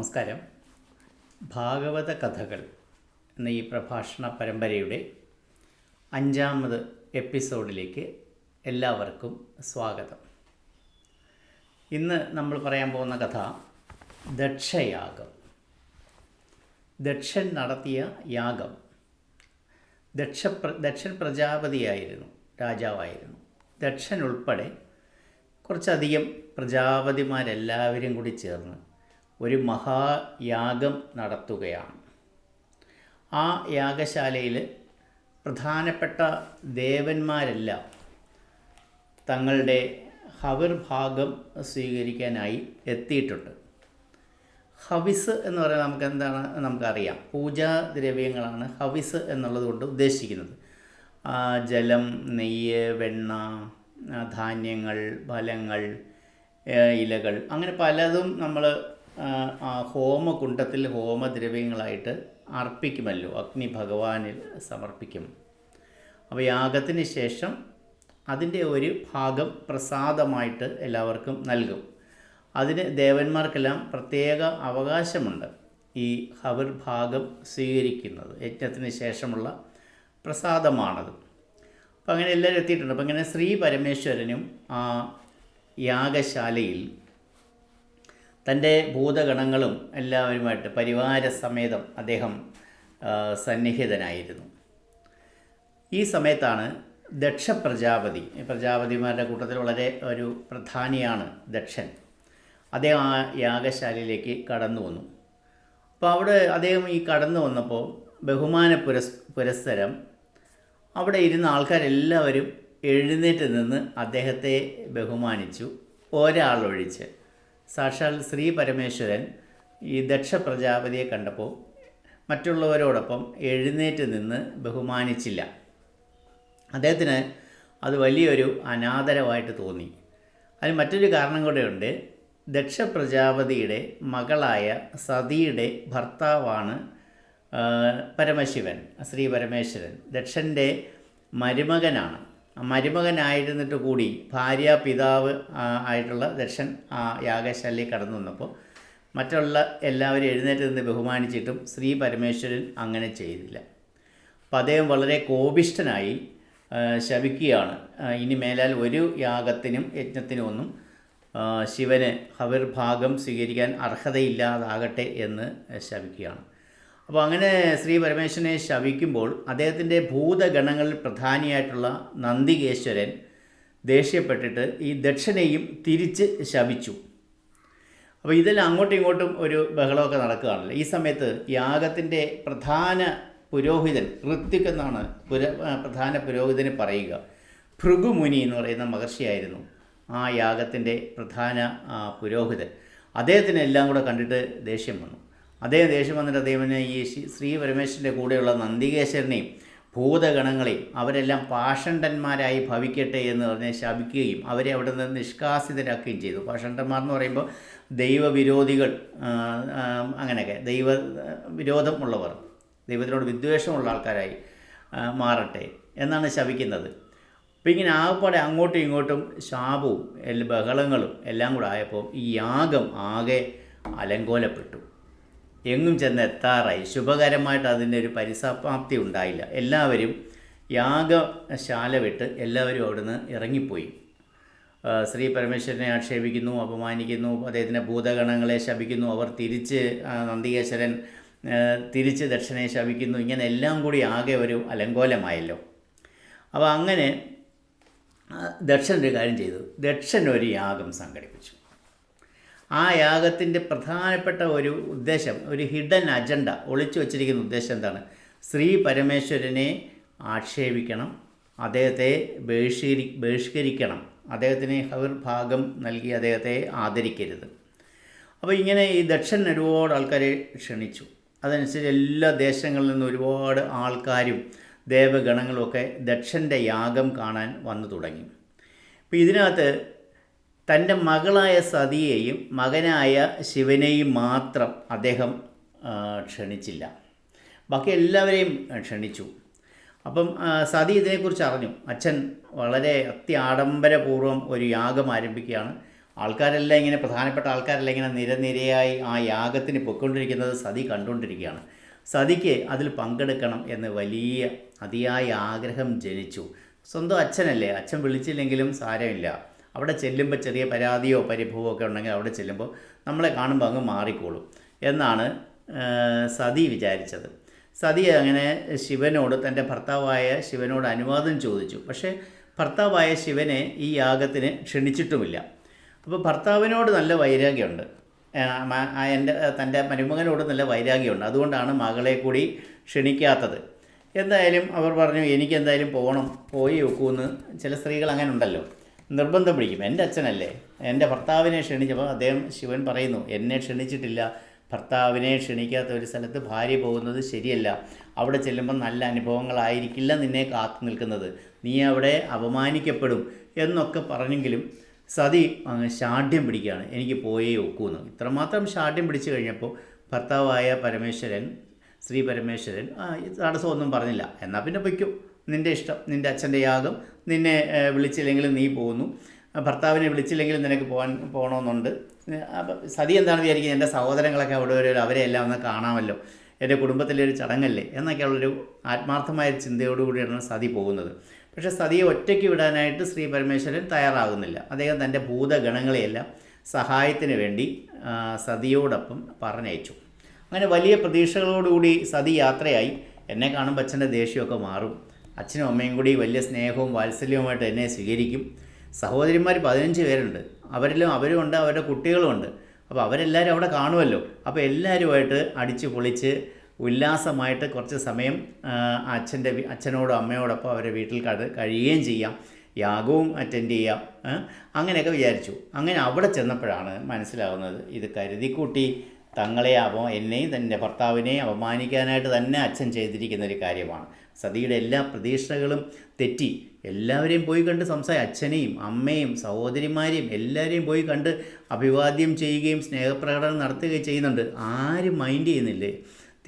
നമസ്കാരം. ഭാഗവത കഥകൾ എന്ന ഈ പ്രഭാഷണ പരമ്പരയുടെ അഞ്ചാമത് എപ്പിസോഡിലേക്ക് എല്ലാവർക്കും സ്വാഗതം. ഇന്ന് നമ്മൾ പറയാൻ പോകുന്ന കഥ ദക്ഷയാഗം. ദക്ഷൻ നടത്തിയ യാഗം. ദക്ഷ ദക്ഷൻ പ്രജാപതിയായിരുന്നു രാജാവായിരുന്നു. ദക്ഷൻ ഉൾപ്പെടെ കുറച്ചധികം പ്രജാപതിമാരെല്ലാവരും കൂടി ചേർന്ന് ഒരു മഹായാഗം നടത്തുകയാണ്. ആ യാഗശാലയിൽ പ്രധാനപ്പെട്ട ദേവന്മാരെല്ലാം തങ്ങളുടെ ഹവിർഭാഗം സ്വീകരിക്കാനായി എത്തിയിട്ടുണ്ട്. ഹവിസ് എന്ന് പറയുന്നത് നമുക്ക് എന്താണ് നമുക്കറിയാം പൂജാദ്രവ്യങ്ങളാണ് ഹവിസ് എന്നുള്ളത് കൊണ്ട് ഉദ്ദേശിക്കുന്നത്. ജലം നെയ്യ് വെണ്ണ ധാന്യങ്ങൾ ഫലങ്ങൾ ഇലകൾ അങ്ങനെ പലതും നമ്മൾ ഹോമകുണ്ടത്തിൽ ഹോമദ്രവ്യങ്ങളായിട്ട് അർപ്പിക്കുമല്ലോ. അഗ്നി ഭഗവാനിൽ സമർപ്പിക്കും. അപ്പോൾ യാഗത്തിന് ശേഷം അതിന്റെ ഒരു ഭാഗം പ്രസാദമായിട്ട് എല്ലാവർക്കും നൽകും. അതിന് ദേവന്മാർക്കെല്ലാം പ്രത്യേക അവകാശമുണ്ട് ഈ ഹവർ ഭാഗം സ്വീകരിക്കുന്നത്. യജ്ഞത്തിന് ശേഷമുള്ള പ്രസാദമാണത്. അപ്പോൾ അങ്ങനെ എല്ലാവരും എത്തിയിട്ടുണ്ട്. അപ്പോൾ അങ്ങനെ ശ്രീ പരമേശ്വരനും ആ യാഗശാലയിൽ തന്റെ ഭൂതഗണങ്ങളും എല്ലാവരുമായിട്ട് പരിവാര സമേതം അദ്ദേഹം സന്നിഹിതനായിരുന്നു. ഈ സമയത്താണ് ദക്ഷ പ്രജാപതി പ്രജാപതിമാരുടെ കൂട്ടത്തിൽ വളരെ ഒരു പ്രധാനിയാണ് ദക്ഷൻ. അദ്ദേഹം ആ യാഗശാലയിലേക്ക് കടന്നു വന്നു. അപ്പോൾ അവിടെ അദ്ദേഹം ഈ കടന്നു വന്നപ്പോൾ ബഹുമാന പുരസ് പുരസ്സരം അവിടെ ഇരുന്ന ആൾക്കാരെല്ലാവരും എഴുന്നേറ്റ് നിന്ന് അദ്ദേഹത്തെ ബഹുമാനിച്ചു ഒരാളൊഴിച്ച്. സാക്ഷാൽ ശ്രീ പരമേശ്വരൻ ഈ ദക്ഷ പ്രജാപതിയെ കണ്ടപ്പോൾ മറ്റുള്ളവരോടൊപ്പം എഴുന്നേറ്റ് നിന്ന് ബഹുമാനിച്ചില്ല. അദ്ദേഹത്തിന് അത് വലിയൊരു അനാദരമായിട്ട് തോന്നി. അതിന് മറ്റൊരു കാരണം കൂടെയുണ്ട് ദക്ഷ പ്രജാപതിയുടെ മകളായ സതിയുടെ ഭർത്താവാണ് പരമശിവൻ ശ്രീ പരമേശ്വരൻ. ദക്ഷന്റെ മരുമകനാണ്. മരുമകനായിരുന്നിട്ട് കൂടി ഭാര്യ പിതാവ് ആയിട്ടുള്ള ദർശൻ യാഗശാലയിൽ കടന്നു വന്നപ്പോൾ മറ്റുള്ള എല്ലാവരും എഴുന്നേറ്റ് നിന്ന് ബഹുമാനിച്ചിട്ടും ശ്രീ പരമേശ്വരൻ അങ്ങനെ ചെയ്തില്ല. അപ്പം അദ്ദേഹം വളരെ കോപിഷ്ഠനായി ശപിക്കുകയാണ്. ഇനി മേലാൽ ഒരു യാഗത്തിനും യജ്ഞത്തിനും ഒന്നും ശിവന് ഹവിർഭാഗം സ്വീകരിക്കാൻ അർഹതയില്ലാതാകട്ടെ എന്ന് ശപിക്കുകയാണ്. അപ്പോൾ അങ്ങനെ ശ്രീ പരമേശ്വരനെ ശവിക്കുമ്പോൾ അദ്ദേഹത്തിന്റെ ഭൂതഗണങ്ങളിൽ പ്രധാനിയായിട്ടുള്ള നന്ദികേശ്വരൻ ദേഷ്യപ്പെട്ടിട്ട് ഈ ദക്ഷനെയും തിരിച്ച് ശപിച്ചു അപ്പോൾ ഇതെല്ലാം അങ്ങോട്ടും ഇങ്ങോട്ടും ഒരു ബഹളമൊക്കെ നടക്കുകയാണല്ലോ. ഈ സമയത്ത് യാഗത്തിന്റെ പ്രധാന പുരോഹിതൻ ഋത്വിക് എന്നാണ് പുര പ്രധാന പുരോഹിതന് പറയുക. ഭൃഗുമുനി എന്ന് പറയുന്ന മഹർഷിയായിരുന്നു ആ യാഗത്തിന്റെ പ്രധാന പുരോഹിതൻ. അദ്ദേഹത്തിന് എല്ലാം കൂടെ കണ്ടിട്ട് ദേഷ്യം വന്നു. അദ്ദേഹം ദേഷ്യം വന്നിട്ട് അദ്ദേഹം ഈ ശ്രീ- പരമേശ്വരന്റെ കൂടെയുള്ള നന്ദികേശ്വരനെയും ഭൂതഗണങ്ങളെയും അവരെല്ലാം പാഷണ്ഡന്മാരായി ഭവിക്കട്ടെ എന്ന് പറഞ്ഞ് ശപിക്കുകയും അവരെ അവിടെ നിന്ന് നിഷ്കാസിതരാക്കുകയും ചെയ്തു. പാഷണ്ഡന്മാർ എന്ന് പറയുമ്പോൾ ദൈവവിരോധികൾ അങ്ങനെയൊക്കെ. ദൈവ വിരോധം ഉള്ളവർ ദൈവത്തിനോട് വിദ്വേഷമുള്ള ആൾക്കാരായി മാറട്ടെ എന്നാണ് ശപിക്കുന്നത്. അപ്പം ഇങ്ങനെ ആകപ്പാടെ അങ്ങോട്ടും ഇങ്ങോട്ടും ശാപവും ബഹളങ്ങളും എല്ലാം കൂടെ ആയപ്പോൾ ഈ യാഗം ആകെ അലങ്കോലപ്പെട്ടു. എങ്ങും ചെന്ന് എത്താറായി ശുഭകരമായിട്ട് അതിന്റെ ഒരു പരിസമാപ്തി ഉണ്ടായില്ല. എല്ലാവരും യാഗശാല വിട്ട് എല്ലാവരും അവിടുന്ന് ഇറങ്ങിപ്പോയി. ശ്രീ പരമേശ്വരനെ ആക്ഷേപിക്കുന്നു അപമാനിക്കുന്നു അദ്ദേഹത്തിന്റെ ഭൂതഗണങ്ങളെ ശപിക്കുന്നു അവർ തിരിച്ച് നന്ദികേശ്വരൻ തിരിച്ച് ദക്ഷിണയെ ശപിക്കുന്നു. ഇങ്ങനെ എല്ലാം കൂടി ആകെ ഒരു അലങ്കോലമായല്ലോ. അപ്പോൾ അങ്ങനെ ദക്ഷൻ ഒരു കാര്യം ചെയ്തു. ദക്ഷൻ ഒരു യാഗം സംഘടിപ്പിച്ചു. ആ യാഗത്തിന്റെ പ്രധാനപ്പെട്ട ഒരു ഉദ്ദേശം ഒരു ഹിഡൻ അജണ്ട ഒളിച്ചു വച്ചിരിക്കുന്ന ഉദ്ദേശം എന്താണ്? ശ്രീ പരമേശ്വരനെ ആക്ഷേപിക്കണം അദ്ദേഹത്തെ ബഹിഷ്കരി ബഹിഷ്കരിക്കണം. അദ്ദേഹത്തിന് ഹവിർഭാഗം നൽകി അദ്ദേഹത്തെ ആദരിക്കരുത്. അപ്പോൾ ഇങ്ങനെ ഈ ദക്ഷൻ ഒരുപാട് ആൾക്കാരെ ക്ഷണിച്ചു. അതനുസരിച്ച് എല്ലാ ദേശങ്ങളിൽ നിന്നും ഒരുപാട് ആൾക്കാരും ദേവഗണങ്ങളും ഒക്കെ ദക്ഷന്റെ യാഗം കാണാൻ വന്നു തുടങ്ങി. അപ്പോൾ ഇതിനകത്ത് തന്റെ മകളായ സതിയെയും മകനായ ശിവനെയും മാത്രം അദ്ദേഹം ക്ഷണിച്ചില്ല. ബാക്കി എല്ലാവരെയും ക്ഷണിച്ചു. അപ്പം സതി ഇതിനെക്കുറിച്ച് അറിഞ്ഞു. അച്ഛൻ വളരെ അത്യാഡംബരപൂർവം ഒരു യാഗം ആരംഭിക്കുകയാണ്. ആൾക്കാരെല്ലാം ഇങ്ങനെ പ്രധാനപ്പെട്ട ആൾക്കാരെല്ലാം ഇങ്ങനെ നിരനിരയായി ആ യാഗത്തിന് പൊയ്ക്കൊണ്ടിരിക്കുന്നത് സതി കണ്ടുകൊണ്ടിരിക്കുകയാണ്. സതിക്ക് അതിൽ പങ്കെടുക്കണം എന്ന് വലിയ അതിയായ ആഗ്രഹം ജനിച്ചു. സ്വന്തം അച്ഛനല്ലേ? അച്ഛൻ വിളിച്ചില്ലെങ്കിലും സാരമില്ല. അവിടെ ചെല്ലുമ്പോൾ ചെറിയ പരാതിയോ പരിഭവമോ ഒക്കെ ഉണ്ടെങ്കിൽ അവിടെ ചെല്ലുമ്പോൾ നമ്മളെ കാണുമ്പോൾ അങ്ങ് മാറിക്കോളും. എന്നാണ് സതി വിചാരിച്ചത്. സതി അങ്ങനെ ശിവനോട് തന്റെ ഭർത്താവായ ശിവനോട് അനുവാദം ചോദിച്ചു. പക്ഷേ ഭർത്താവായ ശിവനെ ഈ യാഗത്തിന് ക്ഷണിച്ചിട്ടുമില്ല. അപ്പോൾ ഭർത്താവിനോട് നല്ല വൈരാഗ്യമുണ്ട്. എന്റെ തന്റെ മരുമകനോട് നല്ല വൈരാഗ്യമുണ്ട്. അതുകൊണ്ടാണ് മകളെ കൂടി ക്ഷണിക്കാത്തത്. എന്തായാലും അവർ പറഞ്ഞു എനിക്കെന്തായാലും പോകണം പോയി വെക്കൂന്ന് ചില സ്ത്രീകൾ അങ്ങനെ ഉണ്ടല്ലോ. നിർബന്ധം പിടിക്കും. എന്റെ അച്ഛനല്ലേ? എന്റെ ഭർത്താവിനെ ക്ഷണിച്ചപ്പോൾ അദ്ദേഹം ശിവൻ പറയുന്നു എന്നെ ക്ഷണിച്ചിട്ടില്ല. ഭർത്താവിനെ ക്ഷണിക്കാത്ത ഒരു സ്ഥലത്ത് ഭാര്യ പോകുന്നത് ശരിയല്ല. അവിടെ ചെല്ലുമ്പോൾ നല്ല അനുഭവങ്ങളായിരിക്കില്ല നിന്നെ കാത്തു നിൽക്കുന്നത്. നീ അവിടെ അപമാനിക്കപ്പെടും എന്നൊക്കെ പറഞ്ഞെങ്കിലും സതി ശാഠ്യം പിടിക്കുകയാണ്. എനിക്ക് പോയേ ഒക്കൂന്ന് ഇത്രമാത്രം ഷാഠ്യം പിടിച്ചു കഴിഞ്ഞപ്പോൾ ഭർത്താവായ പരമേശ്വരൻ ശ്രീ പരമേശ്വരൻ തടസ്സമൊന്നും പറഞ്ഞില്ല. എന്നാൽ പിന്നെ പൊയ്ക്കും. നിന്റെ ഇഷ്ടം നിന്റെ അച്ഛന്റെ യാഗം നിന്നെ വിളിച്ചില്ലെങ്കിൽ നീ പോകുന്നു. ഭർത്താവിനെ വിളിച്ചില്ലെങ്കിൽ നിനക്ക് പോകാൻ പോകണമെന്നുണ്ട് അപ്പം സതി എന്താണ് വിചാരിക്കുന്നത് എന്റെ സഹോദരങ്ങളൊക്കെ അവിടെ ഒരു അവരെ എല്ലാം ഒന്ന് കാണാമല്ലോ. എന്റെ കുടുംബത്തിലെ ഒരു ചടങ്ങല്ലേ? എന്നൊക്കെയുള്ളൊരു ആത്മാർത്ഥമായ ചിന്തയോടുകൂടിയാണ് സതി പോകുന്നത്. പക്ഷേ സതിയെ ഒറ്റയ്ക്ക് വിടാനായിട്ട് ശ്രീ പരമേശ്വരൻ തയ്യാറാകുന്നില്ല. അദ്ദേഹം തന്റെ ഭൂതഗണങ്ങളെയെല്ലാം സഹായത്തിന് വേണ്ടി സതിയോടൊപ്പം പറഞ്ഞയച്ചു. അങ്ങനെ വലിയ പ്രതീക്ഷകളോടുകൂടി സതി യാത്രയായി. എന്നെ കാണുമ്പോൾ അച്ഛന്റെ ദേഷ്യമൊക്കെ മാറും. അച്ഛനും അമ്മയും കൂടി വലിയ സ്നേഹവും വാത്സല്യവുമായിട്ട് എന്നെ സ്വീകരിക്കും. സഹോദരിമാർ പതിനഞ്ച് പേരുണ്ട്. അവരിലും അവരുമുണ്ട് അവരുടെ കുട്ടികളുമുണ്ട്. അപ്പോൾ അവരെല്ലാവരും അവിടെ കാണുമല്ലോ. അപ്പോൾ എല്ലാവരുമായിട്ട് അടിച്ച് പൊളിച്ച് ഉല്ലാസമായിട്ട് കുറച്ച് സമയം അച്ഛന്റെ അച്ഛനോടും അമ്മയോടൊപ്പം അവരുടെ വീട്ടിൽ കട കഴിയുകയും ചെയ്യാം. യാഗവും അറ്റൻഡ് ചെയ്യാം? അങ്ങനെയൊക്കെ വിചാരിച്ചു. അങ്ങനെ അവിടെ ചെന്നപ്പോഴാണ് മനസ്സിലാവുന്നത് ഇത് കരുതിക്കൂട്ടി തങ്ങളെ അപ എന്നെയും തന്റെ ഭർത്താവിനെയും അപമാനിക്കാനായിട്ട് തന്നെ അച്ഛൻ ചെയ്തിരിക്കുന്ന ഒരു കാര്യമാണ്. സതിയുടെ എല്ലാ പ്രതീക്ഷകളും തെറ്റി. എല്ലാവരെയും പോയി കണ്ട് സംസാരം അച്ഛനെയും അമ്മയും സഹോദരിമാരെയും എല്ലാവരെയും പോയി കണ്ട് അഭിവാദ്യം ചെയ്യുകയും സ്നേഹപ്രകടനം നടത്തുകയും ചെയ്യുന്നുണ്ട്. ആരും മൈൻഡ് ചെയ്യുന്നില്ലേ?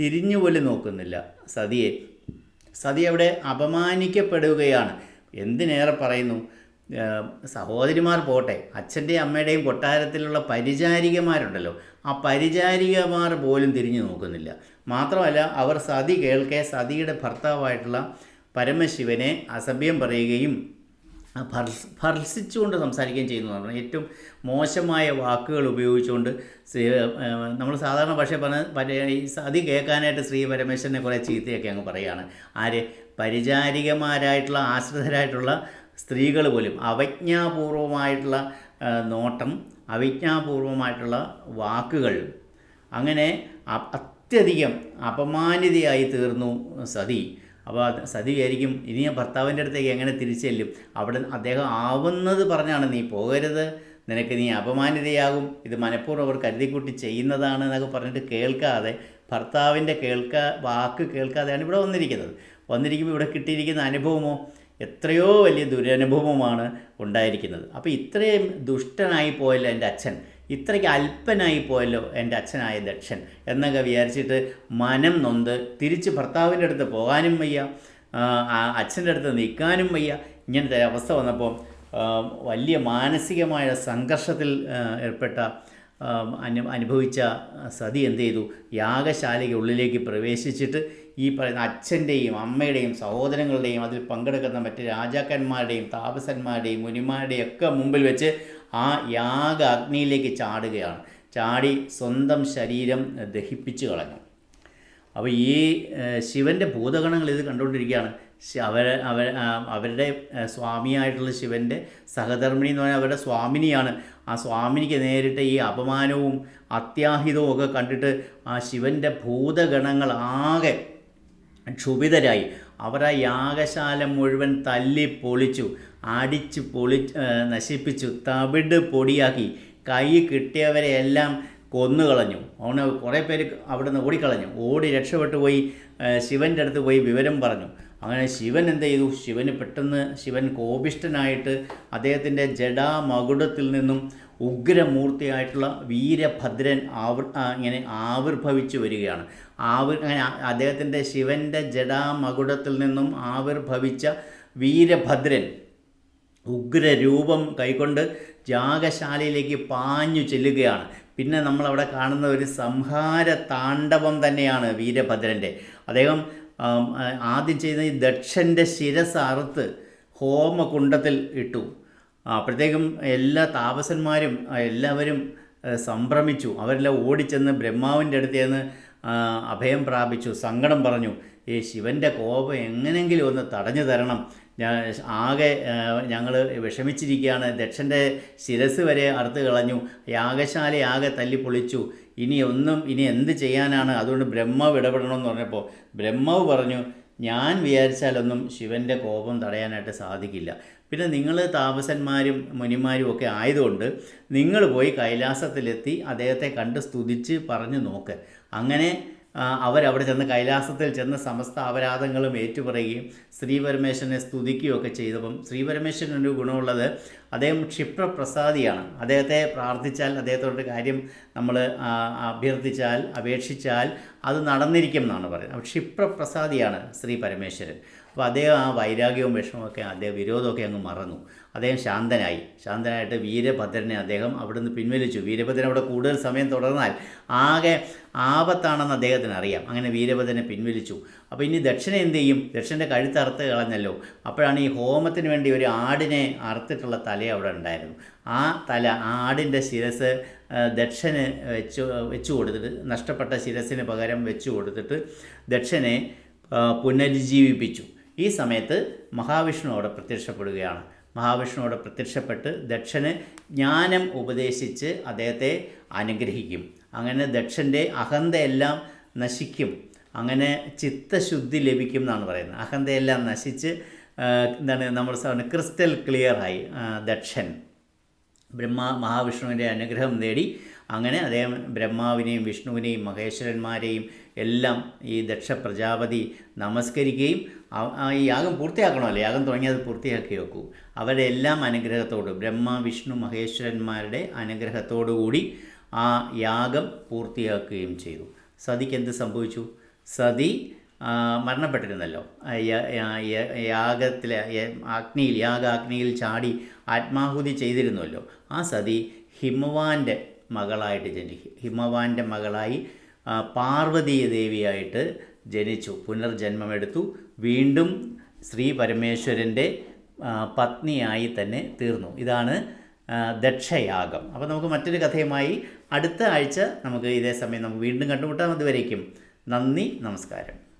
തിരിഞ്ഞു പോലും നോക്കുന്നില്ല സതിയെ. സതി അവിടെ അപമാനിക്കപ്പെടുകയാണ്. എന്തിനേറെ പറയുന്നു? സഹോദരിമാർ പോട്ടെ അച്ഛന്റെയും അമ്മയുടെയും കൊട്ടാരത്തിലുള്ള പരിചാരികമാരുണ്ടല്ലോ ആ പരിചാരികമാർ പോലും തിരിഞ്ഞു നോക്കുന്നില്ല. മാത്രമല്ല അവർ സതി കേൾക്കെ സതിയുടെ ഭർത്താവായിട്ടുള്ള പരമശിവനെ അസഭ്യം പറയുകയും ഭർസ് ഭർസിച്ചുകൊണ്ട് സംസാരിക്കുകയും ചെയ്യുന്നതാണ്. ഏറ്റവും മോശമായ വാക്കുകൾ ഉപയോഗിച്ചുകൊണ്ട് ശ്രീ നമ്മൾ സാധാരണ ഭാഷ പറഞ്ഞ ഈ സതി കേൾക്കാനായിട്ട് ശ്രീ പരമേശ്വരനെ കുറേ ചീത്തയൊക്കെ അങ്ങ് പറയുകയാണ് ആര്? പരിചാരികമാരായിട്ടുള്ള ആശ്രിതരായിട്ടുള്ള സ്ത്രീകൾ പോലും അവജ്ഞാപൂർവമായിട്ടുള്ള നോട്ടം അവിജ്ഞാപൂർവമായിട്ടുള്ള വാക്കുകൾ അങ്ങനെ അത്യധികം അപമാനിതയായി തീർന്നു സതി. അപ്പോൾ സതി വിചാരിക്കും ഇനി ഞാൻ ഭർത്താവിന്റെ അടുത്തേക്ക് എങ്ങനെ തിരിച്ചെല്ലും അവിടെ അദ്ദേഹം ആവുന്നത് പറഞ്ഞാണ് നീ പോകരുത്. നിനക്ക് നീ അപമാനിതയാകും. ഇത് മനഃപൂർവം അവർ കരുതിക്കൂട്ടി ചെയ്യുന്നതാണ് എന്നൊക്കെ പറഞ്ഞിട്ട് കേൾക്കാതെ ഭർത്താവിന്റെ കേൾക്കാ വാക്ക് കേൾക്കാതെയാണ് ഇവിടെ വന്നിരിക്കുന്നത്. വന്നിരിക്കുമ്പോൾ ഇവിടെ കിട്ടിയിരിക്കുന്ന അനുഭവമോ? എത്രയോ വലിയ ദുരനുഭവമാണ് ഉണ്ടായിരിക്കുന്നത്. അപ്പോൾ ഇത്രയും ദുഷ്ടനായി പോയല്ലോ എന്റെ അച്ഛൻ. ഇത്രയ്ക്ക് അല്പനായി പോയല്ലോ എന്റെ അച്ഛനായ ദക്ഷൻ എന്നൊക്കെ വിചാരിച്ചിട്ട് മനം നൊന്ത് തിരിച്ച് ഭർത്താവിന്റെ അടുത്ത് പോകാനും വയ്യ. അച്ഛന്റെ അടുത്ത് നിൽക്കാനും വയ്യ. ഇങ്ങനത്തെ അവസ്ഥ വന്നപ്പോൾ വലിയ മാനസികമായ സംഘർഷത്തിൽ ഏർപ്പെട്ട അനു അനുഭവിച്ച സതി എന്ത് ചെയ്തു? യാഗശാലയ്ക്ക് ഉള്ളിലേക്ക് പ്രവേശിച്ചിട്ട് ഈ പറയുന്ന അച്ഛന്റെയും അമ്മയുടെയും സഹോദരങ്ങളുടെയും അതിൽ പങ്കെടുക്കുന്ന മറ്റ് രാജാക്കന്മാരുടെയും താപസന്മാരുടെയും മുനിമാരുടെയും ഒക്കെ മുമ്പിൽ വെച്ച് ആ യാഗ അഗ്നിയിലേക്ക് ചാടുകയാണ്. ചാടി സ്വന്തം ശരീരം ദഹിപ്പിച്ചു കളഞ്ഞു. അപ്പോൾ ഈ ശിവന്റെ ഭൂതഗണങ്ങൾ ഇത് കണ്ടുകൊണ്ടിരിക്കുകയാണ്. അവർ അവർ അവരുടെ സ്വാമിയായിട്ടുള്ള ശിവന്റെ സഹധർമ്മിണി എന്ന് പറഞ്ഞാൽ അവരുടെ സ്വാമിനിയാണ്. ആ സ്വാമിനിക്ക് നേരിട്ട് ഈ അപമാനവും അത്യാഹിതവും ഒക്കെ കണ്ടിട്ട് ആ ശിവന്റെ ഭൂതഗണങ്ങൾ ആകെ ക്ഷുഭിതരായി. അവർ ആ യാഗശാല മുഴുവൻ തല്ലി പൊളിച്ചു അടിച്ച് പൊളി നശിപ്പിച്ചു തവിട് പൊടിയാക്കി കൈ കിട്ടിയവരെ എല്ലാം കൊന്നുകളഞ്ഞു. അവന് കുറേ പേര് അവിടുന്ന് ഓടിക്കളഞ്ഞു. ഓടി രക്ഷപ്പെട്ടു പോയി ശിവന്റെ അടുത്ത് പോയി വിവരം പറഞ്ഞു. അങ്ങനെ ശിവൻ എന്ത് ചെയ്തു? ശിവന് പെട്ടെന്ന് ശിവൻ കോപിഷ്ഠനായിട്ട് അദ്ദേഹത്തിന്റെ ജഡാമകുടത്തിൽ നിന്നും ഉഗ്രമൂർത്തിയായിട്ടുള്ള വീരഭദ്രൻ ആവർ ഇങ്ങനെ ആവിർഭവിച്ചു വരികയാണ്. ആവിർ അങ്ങനെ അദ്ദേഹത്തിന്റെ ശിവന്റെ ജഡാമകുടത്തിൽ നിന്നും ആവിർഭവിച്ച വീരഭദ്രൻ ഉഗ്രരൂപം കൈക്കൊണ്ട് ജാഗശാലയിലേക്ക് പാഞ്ഞു ചെല്ലുകയാണ്. പിന്നെ നമ്മളവിടെ കാണുന്ന ഒരു സംഹാര താണ്ഡവം തന്നെയാണ് വീരഭദ്രന്റെ അദ്ദേഹം ആദ്യം ചെയ്യുന്ന ഈ ദക്ഷന്റെ ശിരസ് അറുത്ത് ഹോമകുണ്ടത്തിൽ ഇട്ടു അപ്പോഴത്തേക്കും എല്ലാ താപസന്മാരും എല്ലാവരും സംഭ്രമിച്ചു. അവരെല്ലാം ഓടിച്ചെന്ന് ബ്രഹ്മാവിന്റെ അടുത്ത് ചെന്ന് അഭയം പ്രാപിച്ചു. സങ്കടം പറഞ്ഞു. ഈ ശിവന്റെ കോപം എങ്ങനെങ്കിലും ഒന്ന് തടഞ്ഞു തരണം. ഞാൻ ആകെ ഞങ്ങൾ വിഷമിച്ചിരിക്കുകയാണ്. ദക്ഷന്റെ ശിരസ് വരെ അറുത്ത് കളഞ്ഞു. യാഗശാല ആകെ തല്ലിപ്പൊളിച്ചു. ഇനി ഒന്നും ഇനി എന്ത് ചെയ്യാനാണ്? അതുകൊണ്ട് ബ്രഹ്മാവ് ഇടപെടണമെന്ന് പറഞ്ഞപ്പോൾ ബ്രഹ്മാവ് പറഞ്ഞു ഞാൻ വിചാരിച്ചാലൊന്നും ശിവന്റെ കോപം തടയാനായിട്ട് സാധിക്കില്ല. പിന്നെ നിങ്ങൾ താപസന്മാരും മുനിമാരും ഒക്കെ ആയതുകൊണ്ട് നിങ്ങൾ പോയി കൈലാസത്തിലെത്തി അദ്ദേഹത്തെ കണ്ട് സ്തുതിച്ച് പറഞ്ഞു നോക്ക്. അങ്ങനെ അവരവിടെ ചെന്ന് കൈലാസത്തിൽ ചെന്ന് സമസ്ത അപരാധങ്ങളും ഏറ്റുപറയുകയും ശ്രീപരമേശ്വരനെ സ്തുതിക്കുകയും ഒക്കെ ചെയ്തപ്പം ശ്രീപരമേശ്വരനൊരു ഗുണമുള്ളത് അദ്ദേഹം ക്ഷിപ്രപ്രസാദിയാണ്. അദ്ദേഹത്തെ പ്രാർത്ഥിച്ചാൽ അദ്ദേഹത്തോട് കാര്യം നമ്മൾ അഭ്യർത്ഥിച്ചാൽ അപേക്ഷിച്ചാൽ അത് നടന്നിരിക്കും എന്നാണ് പറയുന്നത്. ക്ഷിപ്രപ്രസാദിയാണ് ശ്രീ പരമേശ്വരൻ അപ്പോൾ അദ്ദേഹം ആ വൈരാഗ്യവും വിഷമമൊക്കെ അദ്ദേഹം വിരോധമൊക്കെ അങ്ങ് മറന്നു. അദ്ദേഹം ശാന്തനായി. ശാന്തനായിട്ട് വീരഭദ്രനെ അദ്ദേഹം അവിടുന്ന് പിൻവലിച്ചു. വീരഭദ്രൻ അവിടെ കൂടുതൽ സമയം തുടർന്നാൽ ആകെ ആപത്താണെന്ന് അദ്ദേഹത്തിന് അറിയാം. അങ്ങനെ വീരഭദ്രനെ പിൻവലിച്ചു. അപ്പോൾ ഇനി ദക്ഷിണ എന്ത് ചെയ്യും? ദക്ഷിണന്റെ കഴുത്ത് കളഞ്ഞല്ലോ. അപ്പോഴാണ് ഈ ഹോമത്തിന് വേണ്ടി ഒരു ആടിനെ അറുത്തിട്ടുള്ള തല അവിടെ ഉണ്ടായിരുന്നു. ആ തല ആ ആടിന്റെ ശിരസ് ദക്ഷന് വെച്ച് വെച്ചു കൊടുത്തിട്ട് നഷ്ടപ്പെട്ട ശിരസിന് പകരം വെച്ചു കൊടുത്തിട്ട് ദക്ഷനെ പുനരുജ്ജീവിപ്പിച്ചു. ഈ സമയത്ത് മഹാവിഷ്ണു അവിടെ പ്രത്യക്ഷപ്പെടുകയാണ്. മഹാവിഷ്ണു അവിടെ പ്രത്യക്ഷപ്പെട്ട് ദക്ഷന് ജ്ഞാനം ഉപദേശിച്ച് അദ്ദേഹത്തെ അനുഗ്രഹിക്കും. അങ്ങനെ ദക്ഷന്റെ അഹന്തയെല്ലാം നശിക്കും. അങ്ങനെ ചിത്തശുദ്ധി ലഭിക്കും എന്നാണ് പറയുന്നത്. അഹന്തയെല്ലാം നശിച്ച് എന്താണ് നമ്മൾ ക്രിസ്റ്റൽ ക്ലിയറായി ദക്ഷൻ. ബ്രഹ്മ മഹാവിഷ്ണുവിന്റെ അനുഗ്രഹം നേടി അങ്ങനെ അദ്ദേഹം ബ്രഹ്മാവിനെയും വിഷ്ണുവിനെയും മഹേശ്വരന്മാരെയും എല്ലാം ഈ ദക്ഷ പ്രജാപതി നമസ്കരിക്കുകയും ഈ യാഗം പൂർത്തിയാക്കണമല്ലോ. യാഗം തുടങ്ങിയത് പൂർത്തിയാക്കി വെക്കൂ. അവരുടെ എല്ലാം അനുഗ്രഹത്തോട് ബ്രഹ്മ വിഷ്ണു മഹേശ്വരന്മാരുടെ അനുഗ്രഹത്തോടു കൂടി ആ യാഗം പൂർത്തിയാക്കുകയും ചെയ്തു. സതിക്ക് എന്ത് സംഭവിച്ചു? സതി മരണപ്പെട്ടിരുന്നല്ലോ. ആ, അഗ്നിയിൽ യ- യ- യാഗത്തിലെ യ- അഗ്നിയിൽ ചാടി ആത്മാഹുതി ചെയ്തിരുന്നല്ലോ. ആ സതി ഹിമവാന്റെ മകളായിട്ട് ജനിക്കും. ഹിമവാന്റെ മകളായി പാർവതി ദേവിയായിട്ട് ജനിച്ചു. പുനർജന്മമെടുത്തു. വീണ്ടും ശ്രീ പരമേശ്വരന്റെ പത്നിയായി തന്നെ തീർന്നു. ഇതാണ് ദക്ഷയാഗം. അപ്പോൾ നമുക്ക് മറ്റൊരു കഥയുമായി അടുത്ത ആഴ്ച നമുക്ക് ഇതേ സമയം നമുക്ക് വീണ്ടും കണ്ടുമുട്ടാം. അതുവരേക്കും നന്ദി നമസ്കാരം.